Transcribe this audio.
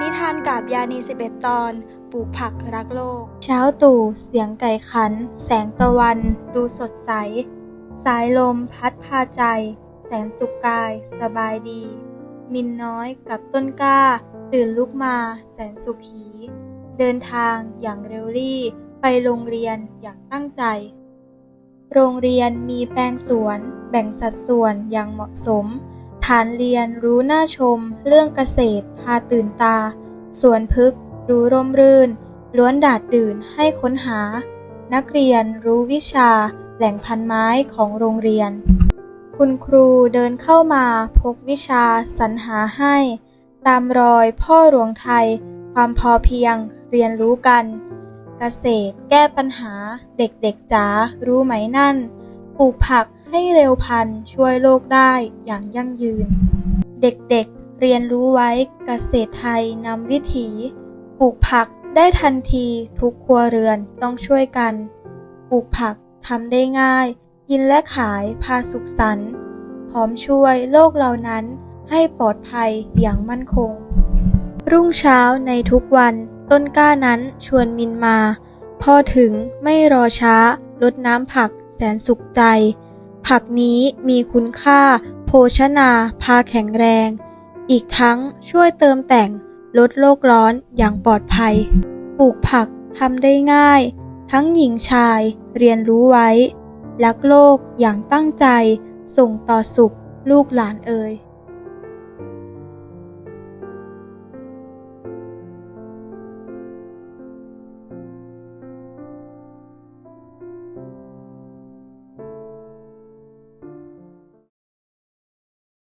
นิทานกาบยานี 11 ตอน ปลูกผักรักโลก เช้าตู่ เสียงไก่ขัน แสงตะวัน ดูสดใส สายลมพัดพาใจ แสนสุขกาย สบายดี มินน้อยกับต้นกล้า ตื่นลุกมา แสนสุขี เดินทางอย่างเร็วรี่ ไปโรงเรียนอย่างตั้งใจ โรงเรียนมีแปลงสวน แบ่งสัดส่วนอย่างเหมาะสม ฐานเรียนรู้น่าชม เรื่องเกษตราตื่นตา สวนพึกษ์ดูร่มรื่น ล้วนดาดดื่นให้ค้นหา นักเรียนรู้วิชาแหล่งพันไม้ของโรงเรียน คุณครูเดินเข้ามาพกวิชาสรรหาให้ ตามรอยพ่อหลวงไทย ความพอเพียงเรียนรู้กัน เกษตรแก้ปัญหาเด็กๆจ๋ารู้ไหมนั่นปลูกผักให้เร็วพันช่วยโลกได้อย่างยั่งยืน เด็กๆ เรียนรู้ไว้เกษตรไทยนำวิถีปลูกผักได้ทันทีทุกครัวเรือนต้องช่วยกันปลูกผักทำได้ง่าย กินและขายพาสุขสันต์พร้อมช่วยโลกเหล่านั้นให้ปลอดภัยอย่างมั่นคง รุ่งเช้าในทุกวัน ต้นกล้านั้นชวนมินมา พอถึงไม่รอช้ารดน้ำผักแสนสุขใจ ผักนี้มีคุณค่า โภชนา พาแข็งแรง อีกทั้งช่วยเติมแต่งลดโลกร้อนอย่างปลอดภัย ปลูกผักทำได้ง่าย ทั้งหญิงชายเรียนรู้ไว้ รักโลกอย่างตั้งใจ ส่งต่อสุขลูกหลานเอ่ย